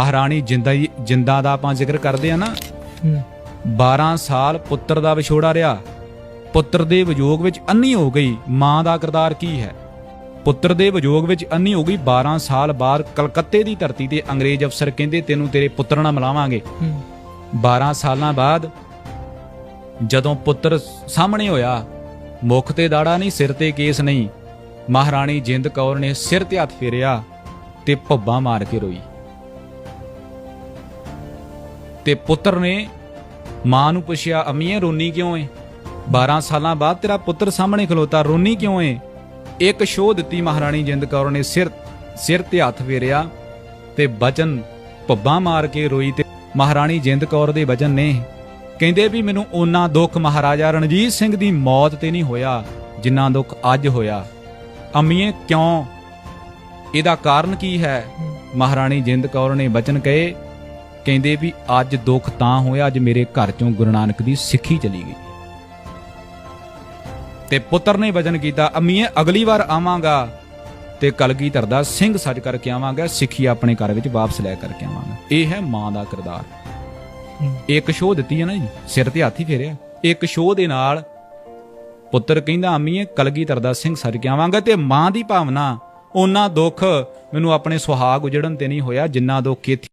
ਮਹਾਰਾਣੀ ਜਿੰਦਾ ਜਿੰਦਾ ਦਾ ਆਪਾਂ ਜ਼ਿਕਰ ਕਰਦੇ ਆ ਨਾ। ਹੂੰ। 12 ਸਾਲ ਪੁੱਤਰ ਦਾ ਵਿਛੋੜਾ ਰਿਹਾ। ਪੁੱਤਰ ਦੇ ਵਿਯੋਗ ਵਿੱਚ ਅੰਨੀ ਹੋ ਗਈ। ਮਾਂ ਦਾ ਕਿਰਦਾਰ ਕੀ ਹੈ? ਪੁੱਤਰ ਦੇ ਵਿਯੋਗ ਵਿੱਚ ਅੰਨੀ ਹੋ ਗਈ। 12 ਸਾਲ ਬਾਅਦ ਕਲਕੱਤੇ ਦੀ ਧਰਤੀ ਤੇ ਅੰਗਰੇਜ਼ ਅਫਸਰ ਕਹਿੰਦੇ ਤੈਨੂੰ ਤੇਰੇ ਪੁੱਤਰ ਨਾਲ ਮਿਲਾਵਾਂਗੇ। ਹੂੰ। 12 ਸਾਲਾਂ ਬਾਅਦ ਜਦੋਂ ਪੁੱਤਰ ਸਾਹਮਣੇ ਹੋਇਆ ਮੁਖ ਤੇ ਦਾੜਾ ਨਹੀਂ ਸਿਰ ਤੇ ਕੇਸ ਨਹੀਂ ਮਹਾਰਾਣੀ ਜਿੰਦ ਕੌਰ ਨੇ ਸਿਰ ਤੇ ਹੱਥ ਫੇਰਿਆ ਤੇ ਭੱਬਾ ਮਾਰ ਕੇ ਰੋਈ। ਤੇ ਪੁੱਤਰ ਨੇ ਮਾਂ ਨੂੰ ਪੁੱਛਿਆ ਅਮੀਏ ਰੋਨੀ ਕਿਉਂ ਏ? 12 ਸਾਲਾਂ ਬਾਅਦ ਤੇਰਾ ਪੁੱਤਰ ਸਾਹਮਣੇ ਖਲੋਤਾ, ਰੋਨੀ ਕਿਉਂ ਏ? ਇੱਕ ਸ਼ੋਅ ਦਿੱਤੀ ਮਹਾਰਾਣੀ ਜਿੰਦ ਕੌਰ ਨੇ ਸਿਰ ਸਿਰ ਤੇ ਹੱਥ ਫੇਰਿਆ ਤੇ ਬਚਨ ਭੱਬਾ ਮਾਰ ਕੇ ਰੋਈ ਤੇ ਮਹਾਰਾਣੀ ਜਿੰਦ ਕੌਰ ਦੇ ਬਚਨ ਨੇ ਕਹਿੰਦੇ ਵੀ ਮੈਨੂੰ ਓਨਾ ਦੁੱਖ ਮਹਾਰਾਜਾ ਰਣਜੀਤ ਸਿੰਘ ਦੀ ਮੌਤ ਤੇ ਨਹੀਂ ਹੋਇਆ, ਜਿੰਨਾ ਦੁੱਖ ਅੱਜ ਹੋਇਆ। ਅਮੀਏ ਕਿਉਂ? ਇਹਦਾ ਕਾਰਨ ਕੀ ਹੈ? ਮਹਾਰਾਣੀ ਜਿੰਦ ਕੌਰ ਨੇ ਬਚਨ ਕਹੇ ਕਹਿੰਦੇ ਵੀ ਅੱਜ ਦੁੱਖ ਤਾਂ ਹੋਇਆ ਅੱਜ ਮੇਰੇ ਘਰ ਚੋਂ ਗੁਰੂ ਨਾਨਕ ਦੀ ਸਿੱਖੀ ਚਲੀ ਗਈ। ਤੇ ਪੁੱਤਰ ਨੇ ਵਚਨ ਕੀਤਾ ਅੰਮੀਏ ਅਗਲੀ ਵਾਰ ਆਵਾਂਗਾ ਤੇ ਕਲਗੀਧਰ ਦਾ ਸਿੰਘ ਸੱਜ ਕਰਕੇ ਆਵਾਂਗਾ ਸਿੱਖੀ ਆਪਣੇ ਘਰ ਵਿੱਚ ਵਾਪਸ ਲੈ ਕਰਕੇ ਆਵਾਂਗਾ। ਇਹ ਹੈ ਮਾਂ ਦਾ ਕਿਰਦਾਰ। ਇੱਕ ਸ਼ੋਅ ਦਿੱਤੀ ਹੈ ਨਾ ਜੀ ਸਿਰ ਤੇ ਹੱਥ ਹੀ ਫੇਰਿਆ। ਇੱਕ ਸ਼ੋਅ ਦੇ ਨਾਲ ਪੁੱਤਰ ਕਹਿੰਦਾ ਅੰਮੀਏ ਕਲਗੀਧਰ ਦਾ ਸਿੰਘ ਸੱਜ ਕੇ ਆਵਾਂਗਾ ਤੇ ਮਾਂ ਦੀ ਭਾਵਨਾ ਉਹਨਾਂ ਦੁੱਖ ਮੈਨੂੰ ਆਪਣੇ ਸੁਹਾਗ ਉਜੜਨ ਤੇ ਨਹੀਂ ਹੋਇਆ ਜਿੰਨਾ ਦੁੱਖ ਇੱਥੇ